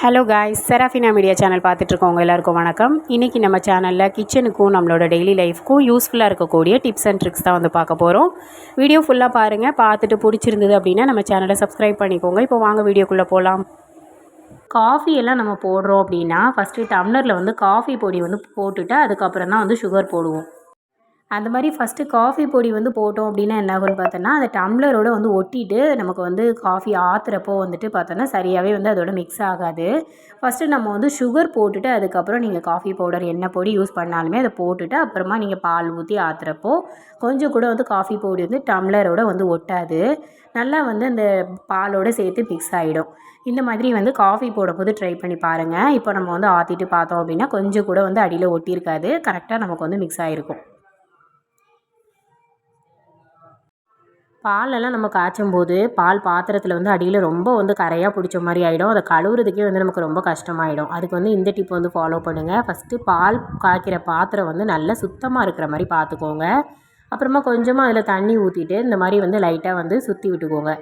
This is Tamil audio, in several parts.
Hello guys Serafina media channel பார்த்துட்ருக்கவங்க எல்லாருக்கும் வணக்கம். இன்றைக்கி நம்ம சேனலில் கிச்சனுக்கும் நம்மளோட டெய்லி லைஃப்க்கும் யூஸ்ஃபுல்லாக இருக்கக்கூடிய டிப்ஸ் அண்ட் ட்ரிக்ஸ் தான் வந்து பார்க்க போகிறோம் வீடியோ ஃபுல்லாக பாருங்கள் பார்த்துட்டு பிடிச்சிருந்தது அப்படின்னா நம்ம சேனலை சப்ஸ்கிரைப் பண்ணிக்கோங்க. இப்போ வாங்க வீடியோக்குள்ளே போகலாம் காஃபி எல்லாம் நம்ம போடுறோம் அப்படின்னா ஃபஸ்ட்டு டம்ளரில் வந்து காஃபி பொடி வந்து போட்டுட்டு அதுக்கப்புறம் தான் வந்து சுகர் போடுவோம். அந்த மாதிரி ஃபஸ்ட்டு காஃபி பொடி வந்து போட்டோம் அப்படின்னா என்ன ஆகும்னு பார்த்தோன்னா அந்த டம்ளரோட வந்து ஒட்டிட்டு நமக்கு வந்து காஃபி ஆற்றுறப்போ வந்துட்டு பார்த்தோன்னா சரியாகவே வந்து அதோட மிக்ஸ் ஆகாது. ஃபஸ்ட்டு நம்ம வந்து சுகர் போட்டுட்டு அதுக்கப்புறம் நீங்கள் காஃபி பவுடர் என்ன பொடி யூஸ் பண்ணாலுமே அதை போட்டுட்டு அப்புறமா நீங்கள் பால் ஊற்றி ஆற்றுறப்போ கொஞ்சம் கூட வந்து காஃபி பொடி வந்து டம்ளரோட வந்து ஒட்டாது. நல்லா வந்து அந்த பாலோட சேர்த்து மிக்ஸ் ஆகிடும் இந்த மாதிரி வந்து காஃபி போடும்போது ட்ரை பண்ணி பாருங்கள் இப்போ நம்ம வந்து ஆற்றிட்டு பார்த்தோம் அப்படின்னா கொஞ்சம் கூட வந்து அடியில் ஒட்டியிருக்காது. கரெக்டாக நமக்கு வந்து மிக்ஸ் ஆகிருக்கும் பாலெல்லாம் நம்ம காய்ச்சும் போது பால் பாத்திரத்தில் வந்து அடியில் ரொம்ப வந்து கரையாக பிடிச்ச மாதிரி ஆகிடும் அதை கழுவுறதுக்கே வந்து நமக்கு ரொம்ப கஷ்டமாயிடும். அதுக்கு வந்து இந்த டிப் வந்து ஃபாலோ பண்ணுங்கள் ஃபஸ்ட்டு பால் காய்க்கிற பாத்திரம் வந்து நல்லா சுத்தமாக இருக்கிற மாதிரி பார்த்துக்கோங்க அப்புறமா கொஞ்சமாக அதில் தண்ணி ஊற்றிட்டு இந்த மாதிரி வந்து லைட்டாக வந்து சுற்றி விட்டுக்கோங்க.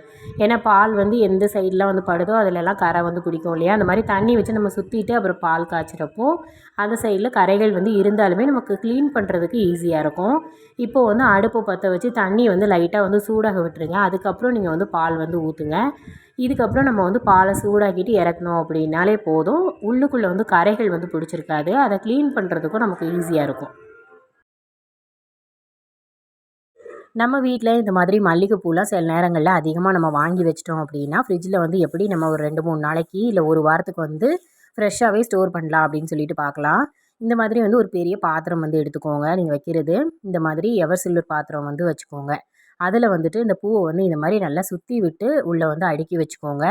ஏன்னா பால் வந்து எந்த சைடெலாம் வந்து படுதோ அதிலெல்லாம் கரை வந்து பிடிக்கும் இல்லையா? அந்த மாதிரி தண்ணி வச்சு நம்ம சுற்றிட்டு அப்புறம் பால் காய்ச்சிறப்போ அந்த சைடில் கரைகள் வந்து இருந்தாலுமே நமக்கு க்ளீன் பண்ணுறதுக்கு ஈஸியாக இருக்கும். இப்போது வந்து அடுப்பை பற்ற வச்சு தண்ணி வந்து லைட்டாக வந்து சூடாக விட்டுருங்க. அதுக்கப்புறம் நீங்கள் வந்து பால் வந்து ஊற்றுங்க இதுக்கப்புறம் நம்ம வந்து பாலை சூடாக்கிட்டு இறக்கணும் அப்படின்னாலே போதும். உள்ளுக்குள்ளே வந்து கரைகள் வந்து பிடிச்சிருக்காது. அதை க்ளீன் பண்ணுறதுக்கும் நமக்கு ஈஸியாக இருக்கும். நம்ம வீட்டில் இந்த மாதிரி மல்லிகைப்பூலாம் சில நேரங்களில் அதிகமாக நம்ம வாங்கி வச்சிட்டோம் அப்படின்னா ஃப்ரிட்ஜில் வந்து எப்படி நம்ம ஒரு ரெண்டு மூணு நாளைக்கு இல்லை ஒரு வாரத்துக்கு வந்து ஃப்ரெஷ்ஷாகவே ஸ்டோர் பண்ணலாம் அப்படின்னு சொல்லிட்டு பார்க்கலாம். இந்த மாதிரி வந்து ஒரு பெரிய பாத்திரம் வந்து எடுத்துக்கோங்க. நீங்கள் வைக்கிறது இந்த மாதிரி எவர் சில்வர் பாத்திரம் வந்து வச்சுக்கோங்க. அதில் வந்துட்டு இந்த பூவை வந்து இந்த மாதிரி நல்லா சுற்றி விட்டு உள்ளே வந்து அடுக்கி வச்சுக்கோங்க.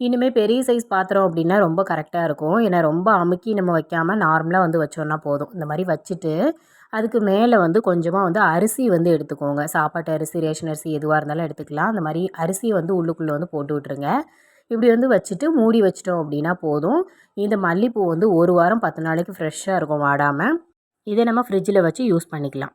இனிமேல் பெரிய சைஸ் பாத்திரம் அப்படின்னா ரொம்ப கரெக்டாக இருக்கும். ஏன்னா ரொம்ப அமுக்கி நம்ம வைக்காமல் நார்மலாக வந்து வச்சோன்னா போதும். இந்த மாதிரி வச்சுட்டு அதுக்கு மேலே வந்து கொஞ்சமாக வந்து அரிசி வந்து எடுத்துக்கோங்க. சாப்பாட்டு அரிசி ரேஷன் அரிசி எதுவாக இருந்தாலும் எடுத்துக்கலாம். அந்த மாதிரி அரிசியை வந்து உள்ளுக்குள்ளே வந்து போட்டு விட்ருங்க இப்படி வந்து வச்சுட்டு மூடி வச்சிட்டோம் அப்படின்னா போதும். இந்த மல்லிப்பூ வந்து ஒரு வாரம் பத்து நாளைக்கு ஃப்ரெஷ்ஷாக இருக்கும் வாடாமல் இதை நம்ம ஃப்ரிட்ஜில் வச்சு யூஸ் பண்ணிக்கலாம்.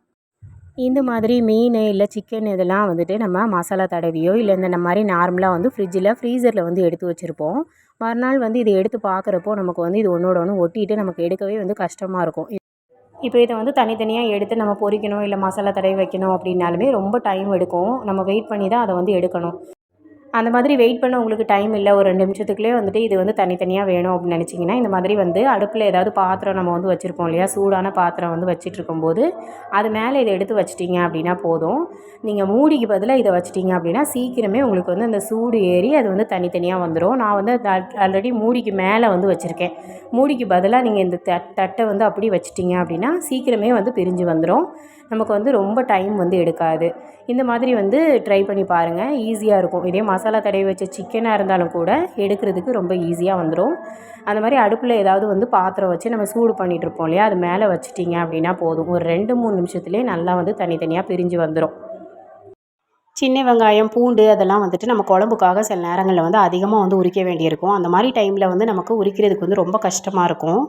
இந்த மாதிரி மீன் இல்லை சிக்கன் இதெல்லாம் வந்துட்டு நம்ம மசாலா தடவியோ இல்லை இந்த மாதிரி நார்மலாக வந்து ஃப்ரிட்ஜில் ஃப்ரீசரில் வந்து எடுத்து வச்சுருப்போம். மறுநாள் வந்து இதை எடுத்து பார்க்குறப்போ நமக்கு வந்து இது ஒன்றோட ஒன்று ஒட்டிட்டு நமக்கு எடுக்கவே வந்து கஷ்டமாக இருக்கும். இப்போ இதை வந்து தனித்தனியாக எடுத்து நம்ம பொரிக்கணும் இல்லை மசாலா தடவி வைக்கணும் அப்படின்னாலுமே ரொம்ப டைம் எடுக்கும். நம்ம வெயிட் பண்ணி தான் அதை வந்து எடுக்கணும். அந்த மாதிரி வெயிட் பண்ண உங்களுக்கு டைம் இல்லை. ஒரு ரெண்டு நிமிஷத்துக்குள்ளே வந்துட்டு இது வந்து தனித்தனியாக வேணும் அப்படின்னு நினச்சிங்கன்னா இந்த மாதிரி வந்து அடுப்பில் ஏதாவது பாத்திரம் நம்ம வந்து வச்சுருப்போம் இல்லையா? சூடான பாத்திரம் வந்து வச்சுட்டு இருக்கும்போது அது மேலே இதை எடுத்து வச்சிட்டிங்க அப்படின்னா போதும். நீங்கள் மூடிக்கு பதிலாக இதை வச்சிட்டிங்க அப்படின்னா சீக்கிரமே உங்களுக்கு வந்து அந்த சூடு ஏறி அது வந்து தனித்தனியாக வந்துடும் நான் வந்து ஆல்ரெடி மூடிக்கு மேலே வந்து வச்சுருக்கேன். மூடிக்கு பதிலாக நீங்கள் இந்த தட்டை வந்து அப்படி வச்சிட்டிங்க அப்படின்னா சீக்கிரமே வந்து பிரிஞ்சு வந்துடும் நமக்கு வந்து ரொம்ப டைம் வந்து எடுக்காது. இந்த மாதிரி வந்து ட்ரை பண்ணி பாருங்கள் ஈஸியாக இருக்கும். இதே மசாலா தடவி வச்ச சிக்கனாக இருந்தாலும் கூட எடுக்கிறதுக்கு ரொம்ப ஈஸியாக வந்துடும் அந்த மாதிரி அடுப்பில் ஏதாவது வந்து பாத்திரம் வச்சு நம்ம சூடு பண்ணிகிட்டு இருப்போம் இல்லையா? அது மேலே வச்சுட்டிங்க அப்படின்னா போதும். ஒரு ரெண்டு மூணு நிமிஷத்துலேயே நல்லா வந்து தனித்தனியாக பிரிஞ்சு வந்துடும் சின்ன வெங்காயம் பூண்டு அதெல்லாம் வந்துட்டு நம்ம குழம்புக்காக சில நேரங்களில் வந்து அதிகமாக வந்து உரிக்க வேண்டியிருக்கும். அந்த மாதிரி டைமில் வந்து நமக்கு உரிக்கிறதுக்கு வந்து ரொம்ப கஷ்டமாக இருக்கும்.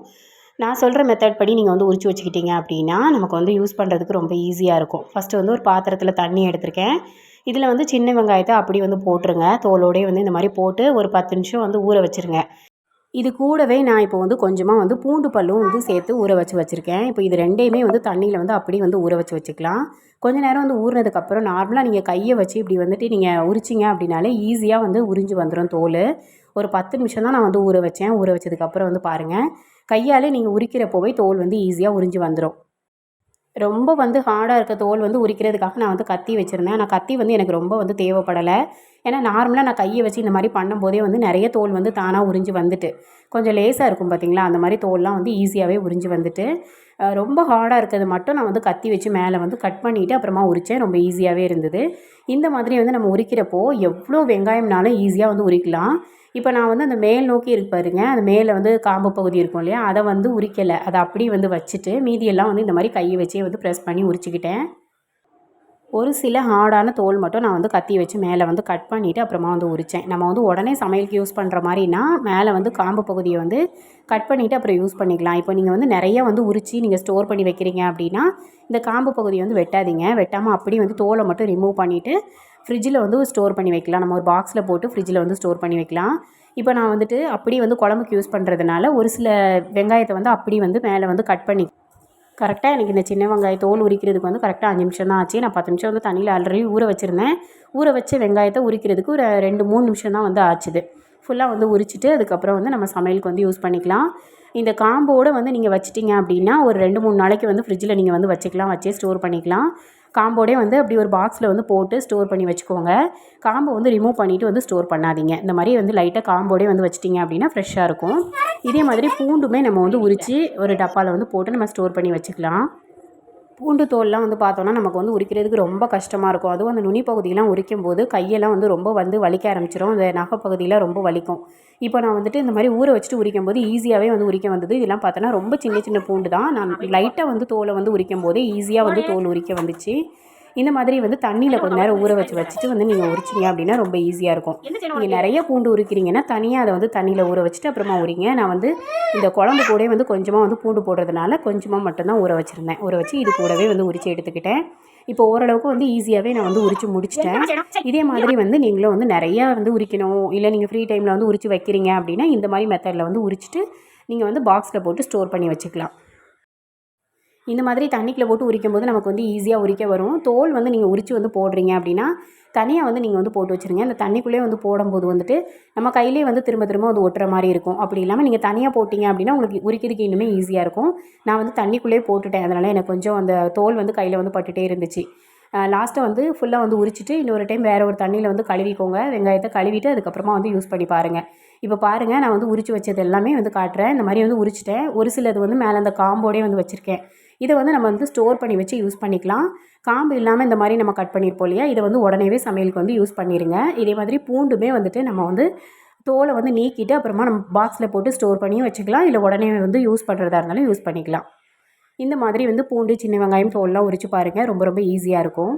நான் சொல்கிற மெத்தட் படி நீங்கள் வந்து உரிச்சு வச்சுக்கிட்டீங்க அப்படின்னா நமக்கு வந்து யூஸ் பண்ணுறதுக்கு ரொம்ப ஈஸியாக இருக்கும். ஃபஸ்ட்டு வந்து ஒரு பாத்திரத்தில் தண்ணி எடுத்திருக்கேன். இதில் வந்து சின்ன வெங்காயத்தை அப்படி வந்து போட்டுருங்க. தோலோடே வந்து இந்த மாதிரி போட்டு ஒரு பத்து நிமிஷம் வந்து ஊற வச்சுருங்க. இது கூடவே நான் இப்போ வந்து கொஞ்சமாக வந்து பூண்டு பல்லும் வந்து சேர்த்து ஊற வச்சு வச்சுருக்கேன். இப்போ இது ரெண்டையுமே வந்து தண்ணியில் வந்து அப்படி வந்து ஊற வச்சு வச்சுக்கலாம். கொஞ்ச நேரம் வந்து ஊறினதுக்கப்புறம் நார்மலாக நீங்கள் கையை வச்சு இப்படி வந்துட்டு நீங்கள் உரிச்சிங்க அப்படின்னாலே ஈஸியாக வந்து உறிஞ்சு வந்துடும் தோல். ஒரு பத்து நிமிஷம் தான் நான் வந்து ஊற வச்சேன். ஊற வச்சதுக்கப்புறம் வந்து பாருங்கள் கையால் நீங்கள் உரிக்கிறப்போவே தோல் வந்து ஈஸியாக உறிஞ்சி வந்துடும் ரொம்ப வந்து ஹார்டாக இருக்க தோல் வந்து உரிக்கிறதுக்காக நான் வந்து கத்தி வச்சுருந்தேன். ஆனால் கத்தி வந்து எனக்கு ரொம்ப வந்து தேவைப்படலை. ஏன்னா நார்மலாக நான் கையை வச்சு இந்த மாதிரி பண்ணும்போதே வந்து நிறைய தோல் வந்து தானாக உறிஞ்சி வந்துட்டு கொஞ்சம் லேசாக இருக்கும் பார்த்திங்களா அந்த மாதிரி தோல்லாம் வந்து ஈஸியாகவே உறிஞ்சி வந்துட்டு ரொம்ப ஹார்டாக இருக்கிறது மட்டும் நான் வந்து கத்தி வச்சு மேலே வந்து கட் பண்ணிவிட்டு அப்புறமா உரித்தேன் ரொம்ப ஈஸியாகவே இருந்தது. இந்த மாதிரி வந்து நம்ம உரிக்கிறப்போ எவ்வளோ வெங்காயம்னாலும் ஈஸியாக வந்து உரிக்கலாம். இப்போ நான் வந்து அந்த மேல் நோக்கி இருக்கு பாருங்க. அந்த மேலே வந்து காம்பு பகுதி இருக்கும் இல்லையா? அதை வந்து உரிக்கலை. அதை அப்படியே வந்து வச்சுட்டு மீதியெல்லாம் வந்து இந்த மாதிரி கையை வச்சே வந்து ப்ரெஸ் பண்ணி உரிச்சிக்கிட்டேன். ஒரு சில ஹார்டான தோல் மட்டும் நான் வந்து கத்தி வச்சு மேலே வந்து கட் பண்ணிவிட்டு அப்புறமா வந்து உரித்தேன் நம்ம வந்து உடனே சமையலுக்கு யூஸ் பண்ணுற மாதிரினா மேலே வந்து காம்பு பகுதியை வந்து கட் பண்ணிவிட்டு அப்புறம் யூஸ் பண்ணிக்கலாம். இப்போ நீங்கள் வந்து நிறைய வந்து உரித்து நீங்கள் ஸ்டோர் பண்ணி வைக்கிறீங்க அப்படின்னா இந்த காம்பு பகுதியை வந்து வெட்டாதீங்க. வெட்டாமல் அப்படி வந்து தோலை மட்டும் ரிமூவ் பண்ணிவிட்டு ஃப்ரிட்ஜில் வந்து ஸ்டோர் பண்ணி வைக்கலாம். நம்ம ஒரு பாக்ஸில் போட்டு ஃப்ரிட்ஜில் வந்து ஸ்டோர் பண்ணி வைக்கலாம். இப்போ நான் வந்துட்டு அப்படி வந்து குழம்புக்கு யூஸ் பண்ணுறதுனால ஒரு சில வெங்காயத்தை வந்து அப்படி வந்து மேலே வந்து கட் பண்ணி கரெக்டாக எனக்கு இந்த சின்ன வெங்காய தோல் உரிக்கிறதுக்கு வந்து கரெக்டாக அஞ்சு நிமிஷம் தான் ஆச்சு. நான் பத்து நிமிஷம் வந்து தண்ணியில் ஆல்ரெடி ஊற வச்சுருந்தேன். ஊற வச்சு வெங்காயத்தை உரிக்கிறதுக்கு ஒரு ரெண்டு மூணு நிமிஷம் தான் வந்து ஆச்சுது. ஃபுல்லாக வந்து உரிச்சிட்டு அதுக்கப்புறம் வந்து நம்ம சமையலுக்கு வந்து யூஸ் பண்ணிக்கலாம். இந்த காம்போடு வந்து நீங்கள் வச்சிட்டிங்க அப்படின்னா ஒரு ரெண்டு மூணு நாளைக்கு வந்து ஃப்ரிட்ஜில் நீங்கள் வந்து வச்சுக்கலாம். வச்சே ஸ்டோர் பண்ணிக்கலாம். காம்போடே வந்து அப்படி ஒரு பாக்ஸில் வந்து போட்டு ஸ்டோர் பண்ணி வச்சுக்கோங்க. காம்போ வந்து ரிமூவ் பண்ணிவிட்டு வந்து ஸ்டோர் பண்ணாதீங்க. இந்த மாதிரி வந்து லைட்டாக காம்போடே வந்து வச்சிட்டிங்க அப்படின்னா ஃப்ரெஷ்ஷாக இருக்கும். இதே மாதிரி பூண்டுமே நம்ம வந்து உரித்து ஒரு டப்பாவில் வந்து போட்டு நம்ம ஸ்டோர் பண்ணி வச்சுக்கலாம். பூண்டு தோல்லாம் வந்து பார்த்தோன்னா நமக்கு வந்து உரிக்கிறதுக்கு ரொம்ப கஷ்டமாக இருக்கும். அதுவும் அந்த நுனி பகுதியெலாம் உரிக்கும் போது கையெல்லாம் வந்து ரொம்ப வந்து வலிக்க ஆரம்பிச்சிடும் அந்த நகைப்பகுதியெலாம் ரொம்ப வலிக்கும். இப்போ நான் வந்துட்டு இந்த மாதிரி ஊற வச்சுட்டு உரிக்கும் போது ஈஸியாகவே வந்து உரிக்க வந்தது. இதெல்லாம் பார்த்தோன்னா ரொம்ப சின்ன சின்ன பூண்டு தான். நான் லைட்டாக வந்து தோலை வந்து உரிக்கும் போதே ஈஸியாக வந்து தோல் உரிக்க வந்துச்சு. இந்த மாதிரி வந்து தண்ணியில் கொஞ்ச நேரம் ஊற வச்சு வச்சுட்டு வந்து நீங்கள் உரிச்சிங்க அப்படின்னா ரொம்ப ஈஸியாக இருக்கும். நீங்கள் நிறைய பூண்டு உரிக்கிறீங்கன்னா தனியாக அதை வந்து தண்ணியில் ஊற வச்சுட்டு அப்புறமா உரிங்க. நான் வந்து இந்த குழம்பு கூட வந்து கொஞ்சமாக வந்து பூண்டு போடுறதுனால கொஞ்சமாக மட்டும்தான் ஊற வச்சுருந்தேன். ஊற வச்சு இது கூடவே வந்து உரிச்சு எடுத்துக்கிட்டேன். இப்போ ஓரளவுக்கு வந்து ஈஸியாகவே நான் வந்து உரிச்சு முடிச்சிட்டேன். இதே மாதிரி வந்து நீங்களும் வந்து நிறையா வந்து உரிக்கணும். இல்லை நீங்கள் ஃப்ரீ டைமில் வந்து உரிச்சு வைக்கிறீங்க அப்படின்னா இந்த மாதிரி மெத்தடில் வந்து உரிச்சிட்டு நீங்கள் வந்து பாக்ஸில் போட்டு ஸ்டோர் பண்ணி வச்சுக்கலாம். இந்த மாதிரி தண்ணிக்குள்ளே போட்டு உரிக்கும் போது நமக்கு வந்து ஈஸியாக உரிக்க வரும். தோல் வந்து நீங்கள் உரித்து வந்து போடுறீங்க அப்படின்னா தனியாக வந்து நீங்கள் வந்து போட்டு வச்சுருங்க. அந்த தண்ணிக்குள்ளே வந்து போடும்போது வந்துட்டு நம்ம கையிலே வந்து திரும்ப திரும்ப வந்து ஒட்டுற மாதிரி இருக்கும். அப்படி இல்லாமல் நீங்கள் தனியாக போட்டிங்க அப்படின்னா உங்களுக்கு உரிக்கிறதுக்கு இன்னுமே ஈஸியாக இருக்கும். நான் வந்து தண்ணிக்குள்ளே போட்டுட்டேன். அதனால் எனக்கு கொஞ்சம் அந்த தோல் வந்து கையில் வந்து பட்டுகிட்டே இருந்துச்சு. லாஸ்ட்டை வந்து ஃபுல்லாக வந்து உரிச்சிட்டு இன்னொரு டைம் வேறு ஒரு தண்ணியில் வந்து கழுவிக்கோங்க. வெங்காயத்தை கழுவிட்டு அதுக்கப்புறமா வந்து யூஸ் பண்ணி பாருங்கள் இப்போ பாருங்கள் நான் வந்து உரிச்சு வச்சது எல்லாமே வந்து காட்டுறேன். இந்த மாதிரி வந்து உரிச்சிட்டேன். ஒரு சிலது வந்து மேலே அந்த காம்போடே வந்து வச்சுருக்கேன். இதை வந்து நம்ம வந்து ஸ்டோர் பண்ணி வச்சு யூஸ் பண்ணிக்கலாம். காம்பு இல்லாமல் இந்த மாதிரி நம்ம கட் பண்ணியிருப்போம் இல்லையா? இதை வந்து உடனேவே சமையலுக்கு வந்து யூஸ் பண்ணிடுங்க இதே மாதிரி பூண்டுமே வந்துட்டு நம்ம வந்து தோலை வந்து நீக்கிட்டு அப்புறமா நம்ம பாக்ஸில் போட்டு ஸ்டோர் பண்ணியும் வச்சுக்கலாம். இல்லை உடனே வந்து யூஸ் பண்ணுறதா இருந்தாலும் யூஸ் பண்ணிக்கலாம். இந்த மாதிரி வந்து பூண்டு சின்ன வெங்காயம் தோல்லாம் உரிச்சு பாருங்கள் ரொம்ப ரொம்ப ஈஸியாக இருக்கும்.